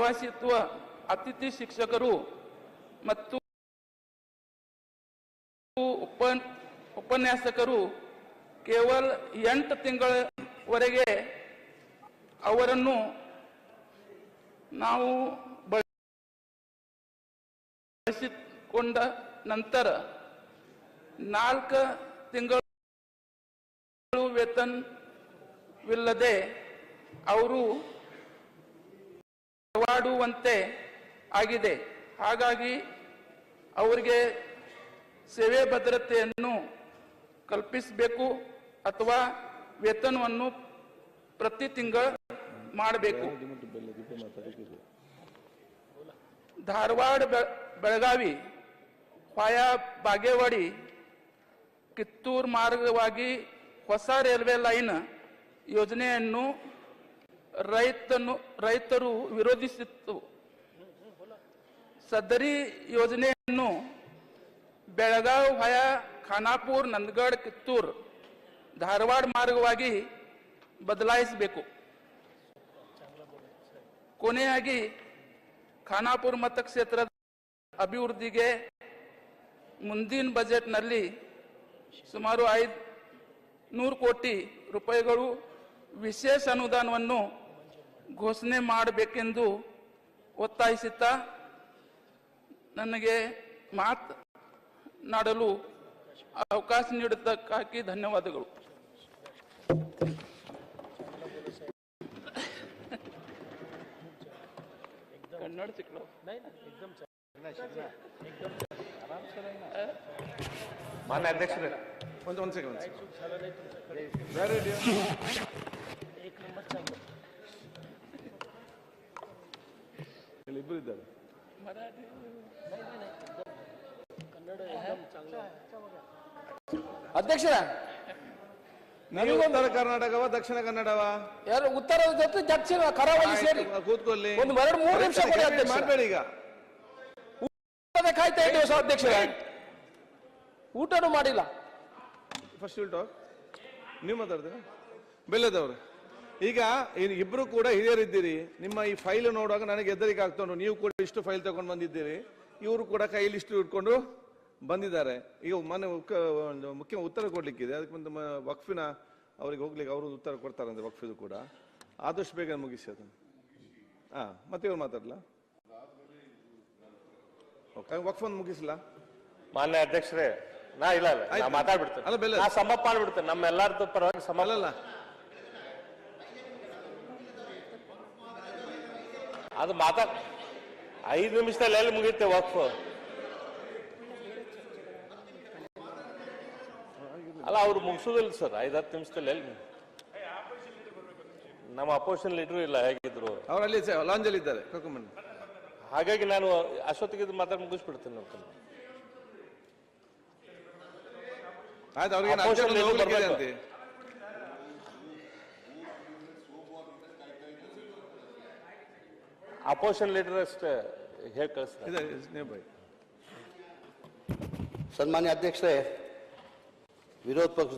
ನಿರ್ವಹಿಸುವ ಅತಿಥಿ ಶಿಕ್ಷಕರು ಮತ್ತು ಉಪ ಉಪನ್ಯಾಸಕರು ಕೇವಲ ಎಂಟು ತಿಂಗಳವರೆಗೆ ಅವರನ್ನು ನಾವು ಬಳಸಿಕೊಂಡ ನಂತರ ನಾಲ್ಕು ತಿಂಗಳು ವೇತನವಿಲ್ಲದೆ ಅವರು ಮಾಡುವಂತೆ ಆಗಿದೆ. ಹಾಗಾಗಿ ಅವರಿಗೆ ಸೇವೆ ಭದ್ರತೆಯನ್ನು ಕಲ್ಪಿಸಬೇಕು ಅಥವಾ ವೇತನವನ್ನು ಪ್ರತಿ ತಿಂಗಳ ಮಾಡಬೇಕು. ಧಾರವಾಡ ಬೆಳಗಾವಿ ಪಾಯ ಬಾಗೇವಾಡಿ, ಕಿತ್ತೂರು ಮಾರ್ಗವಾಗಿ ಹೊಸ ರೈಲ್ವೆ ಲೈನ್ ಯೋಜನೆಯನ್ನು ರೈತನು, ರೈತರು ವಿರೋಧಿಸಿತ್ತು. ಸದರಿ ಯೋಜನೆಯನ್ನು ಬೆಳಗಾವ್ ಭಯ ಖಾನಾಪುರ್ ನಂದಗಡ್ ಕಿತ್ತೂರ್ ಧಾರವಾಡ ಮಾರ್ಗವಾಗಿ ಬದಲಾಯಿಸಬೇಕು. ಕೊನೆಯಾಗಿ ಖಾನಾಪುರ ಮತಕ್ಷೇತ್ರದ ಅಭಿವೃದ್ಧಿಗೆ ಮುಂದಿನ ಬಜೆಟ್ನಲ್ಲಿ ಸುಮಾರು ಐದು ನೂರು ಕೋಟಿ ರೂಪಾಯಿಗಳು ವಿಶೇಷ ಅನುದಾನವನ್ನು ಘೋಷಣೆ ಮಾಡಬೇಕೆಂದು ಒತ್ತಾಯಿಸುತ್ತಾ ನನಗೆ ಮಾತನಾಡಲು ಅವಕಾಶ ನೀಡಿದ್ದಕ್ಕಾಗಿ ಧನ್ಯವಾದಗಳು. ಮಾನ್ಯ ಅಧ್ಯಕ್ಷರೇ ಒಂದು ಒಂದು ಸೆಕೆಂಡ್ ಬೇರೆ ಇದೆಯಾ? ಇಲ್ಲಿ ಇಬ್ರು ಇದ್ದಾರೆ ಅಧ್ಯಕ್ಷರ ನೀವೊಂದರ ಕರ್ನಾಟಕವ ದಕ್ಷಿಣ ಕನ್ನಡವ? ಯಾರು ಉತ್ತರ ಜೊತೆ ದಕ್ಷಿಣ ಕರಾವಳಿ ಸೇರಿ. ಕೂತ್ಕೊಳ್ಳಿ. ಒಂದು ಎರಡು ಮೂರು ನಿಮಿಷ ಕೊಡಿ ಅಧ್ಯಕ್ಷ. ಮಾಡಬೇಡಿ ಈಗ. ಊಟದ ಕಾಯ್ತಾ ಇದ್ದೇವೆ ಸರ್ ಅಧ್ಯಕ್ಷ? ಊಟನೂ ಮಾಡಿಲ್ಲ. ಫಸ್ಟ್ ಟಾಕ್ ನೀವು ಮಾತಾಡ್ತೀರಾ? ಬೆಲ್ಲದವ್ರು. ಈಗ ಇಬ್ರು ಕೂಡ ಹಿರಿಯರಿದ್ದೀರಿ. ನಿಮ್ಮ ಈ ಫೈಲ್ ನೋಡುವಾಗ ನನಗೆ ಹೆದರಿಕೆ ಆಗ್ತೊಂಡು ನೀವು ಕೂಡ ಇಷ್ಟು ಫೈಲ್ ತಗೊಂಡು ಬಂದಿದ್ದೀರಿ. ಇವರು ಕೂಡ ಕೈಲಿ ಇಷ್ಟು ಇಟ್ಕೊಂಡು ಬಂದಿದ್ದಾರೆ. ಈಗ ಒಂದು ಮುಖ್ಯ ಉತ್ತರ ಕೊಡ್ಲಿಕ್ಕಿದೆ. ಅದಕ್ಕೆ ಒಂದು ವಕ್ಫಿನ ಅವ್ರಿಗೆ ಹೋಗ್ಲಿಕ್ಕೆ ಅವರು ಉತ್ತರ ಕೊಡ್ತಾರಂತೆ ವಕ್ಫಿದು ಕೂಡ. ಆದಷ್ಟು ಬೇಗ ಮುಗಿಸಿ ಅದನ್ನು. ಹಾ ಮತ್ತೆ ಇವ್ರು ಮಾತಾಡ್ಲಾ? ಓಕೆ ವಕ್ಫ್ ಒಂದು ಮುಗಿಸ್ಲಾ? ಮಾನ್ಯ ಅಧ್ಯಕ್ಷರೇ ನಾ ಇಲ್ಲ. ಮಾತಾಡ್ಬಿಡ್ತೇನೆ. ಅಲ್ಲ, ಬೆಲ್ಲ- ಸಮಪ್ ಮಾಡ್ಬಿಡ್ತೇನೆ. ನಮ್ಮ ಎಲ್ಲಾರ್ದು ಪರವಾಗಿ ಸಮ ಅಲ್ಲಲ್ಲ ಅದು ಮಾತಾ ಐದು ನಿಮಿಷದಲ್ಲಿ ಎಲ್ಲಿ ಮುಗಿಯುತ್ತೆ ವಕ್ಫ್ ಅಲ್ಲ ಅವ್ರು ಮುಗಿಸೋದಿಲ್ಲ ಸರ್. ಐದು ಹತ್ತು ನಿಮಿಷದಲ್ಲಿ ಎಲ್ಲಿ ನಮ್ಮ ಅಪೋಸಿಷನ್ ಲೀಡರ್ ಇಲ್ಲ ಹೇಗಿದ್ರು? ಅವ್ರು ಅಲ್ಲಿ ಲಾಂಜಲ್ಲಿ ಇದ್ದಾರೆ. ಹಾಗಾಗಿ ನಾನು ಅಷ್ಟೊತ್ತಿಗೆ ಮಾತ್ರ ಮುಗಿಸ್ಬಿಡ್ತೇನೆ ನೋಡಿ ಆಯ್ತು ಅವ್ರಿಗೆ ಅಪೋಸಿಷನ್ ಲೀಡರ್ ಅಷ್ಟೇ ಹೇಳಿ ಕಳಿಸ್ತಾರೆ ಇದೆ ನೀವು ಬೈ ಸನ್ಮಾನ್ಯ ಅಧ್ಯಕ್ಷರೇ ವಿರೋಧ ಪಕ್ಷ